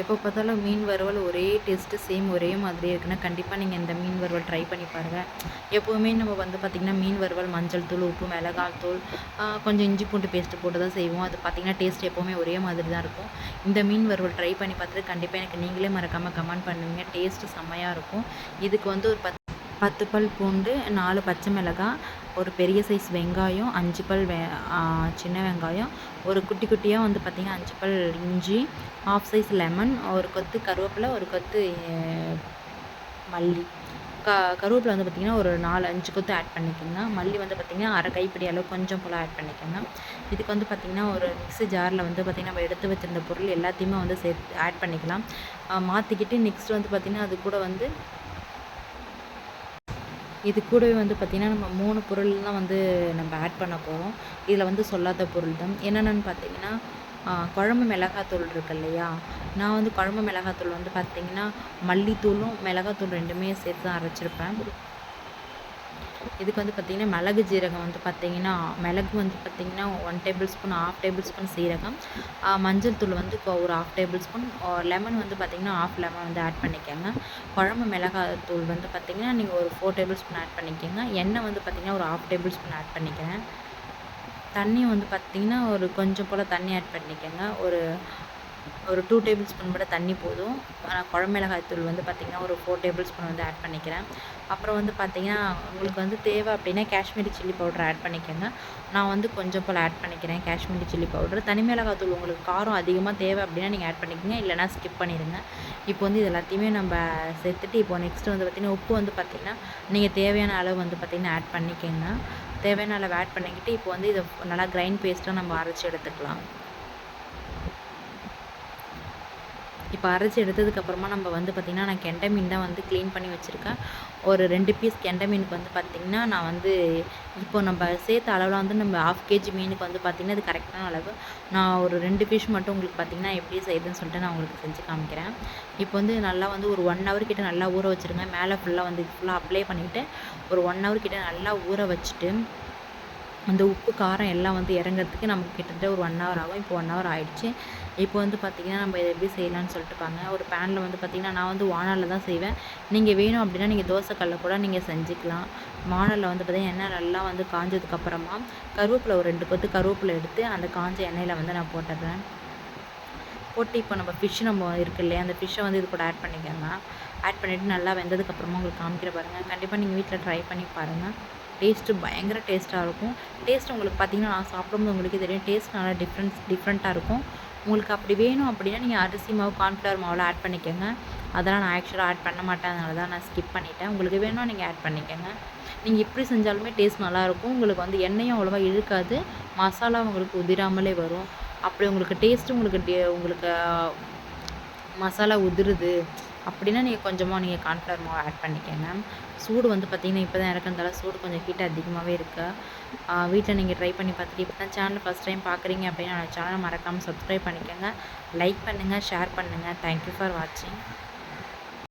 எப்போ பார்த்தாலும் மீன் வறுவல் ஒரே டேஸ்ட்டு சேம் ஒரே மாதிரியே இருக்குன்னா கண்டிப்பாக நீங்கள் இந்த மீன் வறுவல் ட்ரை பண்ணி பாருங்கள் எப்போவுமே நம்ம வந்து பார்த்திங்கன்னா மீன் வறுவல் மஞ்சள் தூள் உப்பு மிளகாய் தூள் கொஞ்சம் இஞ்சி பூண்டு பேஸ்ட்டு போட்டு தான் செய்வோம். அது பார்த்திங்கன்னா டேஸ்ட் எப்போவுமே ஒரே மாதிரி தான் இருக்கும். இந்த மீன் வறுவல் ட்ரை பண்ணி பார்த்துட்டு கண்டிப்பாக எனக்கு நீங்களே மறக்காமல் கமெண்ட் பண்ணுவீங்க டேஸ்ட்டு செம்மையாக இருக்கும். இதுக்கு வந்து ஒரு பத்து பத்து பல் பூண்டு நாலு பச்சை மிளகாய் ஒரு பெரிய சைஸ் வெங்காயம் அஞ்சு பல் வெ சின்ன வெங்காயம் ஒரு குட்டி குட்டியாக வந்து பார்த்திங்கன்னா அஞ்சு பல் இஞ்சி ஆஃப் சைஸ் லெமன் ஒரு கொத்து கருவேப்பிலை ஒரு கொத்து மல்லி. க கருவேப்பிலை வந்து பார்த்திங்கன்னா ஒரு நாலு அஞ்சு கொத்து ஆட் பண்ணிக்கோங்க மல்லி வந்து பார்த்திங்கன்னா அரை கைப்பிடி அளவு கொஞ்சம் போல் ஆட் பண்ணிக்கோங்க இதுக்கு வந்து பார்த்திங்கன்னா ஒரு மிக்ஸி ஜாரில் வந்து பார்த்திங்கன்னா நம்ம எடுத்து வச்சுருந்த பொருள் எல்லாத்தையுமே வந்து சேர்த்து ஆட் பண்ணிக்கலாம். மாற்றிக்கிட்டு நெக்ஸ்ட் வந்து பார்த்திங்கன்னா அது கூட வந்து இது கூடவே வந்து பார்த்திங்கன்னா நம்ம மூணு பொருள் தான் வந்து நம்ம ஆட் பண்ண போகிறோம் இதில் வந்து சொல்லாத பொருள் தான் என்னென்னு பார்த்தீங்கன்னா குழம்பு மிளகாத்தூள் இருக்கு இல்லையா? நான் வந்து குழம்பு மிளகாத்தூள் வந்து பார்த்திங்கன்னா மல்லித்தூளும் மிளகாத்தூள் ரெண்டுமே சேர்த்து தான் அரைச்சிருப்பேன். இதுக்கு வந்து பார்த்திங்கன்னா மிளகு ஜீரகம் வந்து பார்த்திங்கன்னா மிளகு வந்து பார்த்திங்கன்னா one tablespoon of tablespoon சீரகம் மஞ்சள் தூள் வந்து ஒரு ஆஃப் டேபிள் ஸ்பூன் லெமன் வந்து பார்த்திங்கன்னா ஆஃப் லெமன் வந்து ஆட் பண்ணிக்கோங்க. குழம்பு மிளகாய் தூள் வந்து பார்த்திங்கன்னா நீங்கள் ஒரு ஃபோர் டேபிள் ஸ்பூன் ஆட் பண்ணிக்கோங்க. எண்ணெய் வந்து பார்த்திங்கன்னா ஒரு ஆஃப் டேபிள் ஸ்பூன் ஆட் பண்ணிக்கிறேன். தண்ணி வந்து பார்த்திங்கன்னா ஒரு கொஞ்சம் போல் தண்ணி ஆட் பண்ணிக்கோங்க. ஒரு ஒரு டூ டேபிள் ஸ்பூன் கூட தண்ணி போதும். நான் குழம்பு தூள் வந்து பார்த்திங்கன்னா ஒரு ஃபோர் டேபிள் ஸ்பூன் வந்து ஆட் பண்ணிக்கிறேன். அப்புறம் வந்து பார்த்திங்கன்னா உங்களுக்கு வந்து தேவை அப்படின்னா காஷ்மீரி சில்லி பவுடர் ஆட் பண்ணிக்கோங்க. நான் வந்து கொஞ்சம் போல் ஆட் பண்ணிக்கிறேன் காஷ்மீரி சில்லி பவுடர். தனி மிளகாய் தூள் உங்களுக்கு காரம் அதிகமாக தேவை அப்படின்னா நீங்கள் ஆட் பண்ணிக்கோங்க. இல்லைனா ஸ்கிப் பண்ணிடுங்க. இப்போ வந்து இது எல்லாத்தையுமே நம்ம சேர்த்துட்டு இப்போ நெக்ஸ்ட்டு வந்து பார்த்திங்கன்னா உப்பு வந்து பார்த்திங்கன்னா நீங்கள் தேவையான அளவு வந்து பார்த்திங்கன்னா ஆட் பண்ணிக்கோங்க. தேவையான அளவு ஆட் பண்ணிக்கிட்டு இப்போ வந்து இதை நல்லா கிரைண்ட் பேஸ்ட்டாக நம்ம அரைச்சி எடுத்துக்கலாம். இப்போ அரைச்சி எடுத்ததுக்கப்புறமா நம்ம வந்து பார்த்திங்கன்னா நான் கெண்டை மீன் தான் வந்து க்ளீன் பண்ணி வச்சுருக்கேன். ஒரு ரெண்டு பீஸ் கெண்டை மீனுக்கு வந்து பார்த்திங்கன்னா நான் வந்து இப்போ நம்ம சேர்த்த அளவில் வந்து நம்ம ஆஃப் கேஜி மீனுக்கு வந்து பார்த்திங்கன்னா அது கரெக்டான அளவு. நான் ஒரு ரெண்டு பீஸ் மட்டும் உங்களுக்கு பார்த்திங்கன்னா எப்படி செய்யுதுன்னு சொல்லிட்டு நான் உங்களுக்கு செஞ்சு காமிக்கிறேன். இப்போ வந்து நல்லா வந்து ஒரு ஒன் ஹவர் கிட்ட நல்லா ஊற வச்சுருங்க. மேலே ஃபுல்லாக வந்து ஃபுல்லாக அப்ளை பண்ணிவிட்டு ஒரு ஒன் ஹவர் கிட்ட நல்லா ஊற வச்சுட்டு அந்த உப்பு காரம் எல்லாம் வந்து இறங்குறதுக்கு நமக்கு கிட்டத்தட்ட ஒரு ஒன் ஹவர் ஆகும். இப்போ ஒன் ஹவர் ஆகிடுச்சு இப்போ வந்து பார்த்திங்கன்னா நம்ம இதை எப்படி செய்யலாம்னு சொல்லிட்டு பாருங்க ஒரு பேனில் வந்து பார்த்திங்கன்னா நான் வந்து வானலில் தான் செய்வேன். நீங்கள் வேணும் அப்படின்னா நீங்கள் தோசைக்கல்ல கூட நீங்கள் செஞ்சுக்கலாம். வானலில் வந்து பார்த்திங்கன்னா எண்ணெய் நல்லா வந்து காஞ்சதுக்கப்புறமா கருவேப்பிலை ஒரு ரெண்டு கொத்து கருவேப்பிலை எடுத்து அந்த காஞ்ச எண்ணெயில் வந்து நான் போட்டுடுறேன். போட்டு இப்போ நம்ம ஃபிஷ் நம்ம இருக்கு இல்லையா அந்த ஃபிஷ்ஷை வந்து இது கூட ஆட் பண்ணிக்கோங்க. ஆட் பண்ணிவிட்டு நல்லா வெந்ததுக்கப்புறமா உங்களுக்கு காமிக்கிற பாருங்கள் கண்டிப்பாக நீங்கள் வீட்டில் ட்ரை பண்ணி பாருங்கள் டேஸ்ட்டு பயங்கர டேஸ்ட்டாக இருக்கும். டேஸ்ட் உங்களுக்கு பார்த்திங்கன்னா நான் சாப்பிடும்போது உங்களுக்கு தெரியும். டேஸ்ட் நல்லா டிஃப்ரெண்ட்ஸ் டிஃப்ரெண்ட்டாக இருக்கும். உங்களுக்கு அப்படி வேணும் அப்படின்னா நீங்கள் அரிசி மாவு கார்ன்ஃப்ளவர் மாவில் ஆட் பண்ணிக்கோங்க. அதெல்லாம் நான் ஆக்சுவலாக ஆட் பண்ண மாட்டேன். அதனால தான் நான் ஸ்கிப் பண்ணிட்டேன். உங்களுக்கு வேணும் நீங்கள் ஆட் பண்ணிக்கோங்க. நீங்கள் எப்படி செஞ்சாலுமே டேஸ்ட் நல்லாயிருக்கும் உங்களுக்கு வந்து எண்ணெயும் அவ்வளோவா இழுக்காது. மசாலா உங்களுக்கு உதிராமலே வரும். அப்படி உங்களுக்கு டேஸ்ட்டு உங்களுக்கு உங்களுக்கு மசாலா உதிருது. அப்படின்னா நீங்கள் கொஞ்சமாக நீங்கள் கார்ன்ஃப்ளவர் மாவு ஆட் பண்ணிக்கோங்க சூடு வந்து பார்த்திங்கன்னா இப்போ தான் இறக்குறதால சூடு கொஞ்சம் ஹீட் அதிகமாகவே இருக்குது வீட்டில் நீங்கள் ட்ரை பண்ணி பார்த்துட்டு இப்போ தான் சேனல் ஃபஸ்ட் டைம் பார்க்குறீங்க அப்படின்னா சேனலை மறக்காமல் சப்ஸ்கிரைப் பண்ணிக்கோங்க. லைக் பண்ணுங்கள் ஷேர் பண்ணுங்கள் தேங்க்யூ ஃபார் வாட்சிங்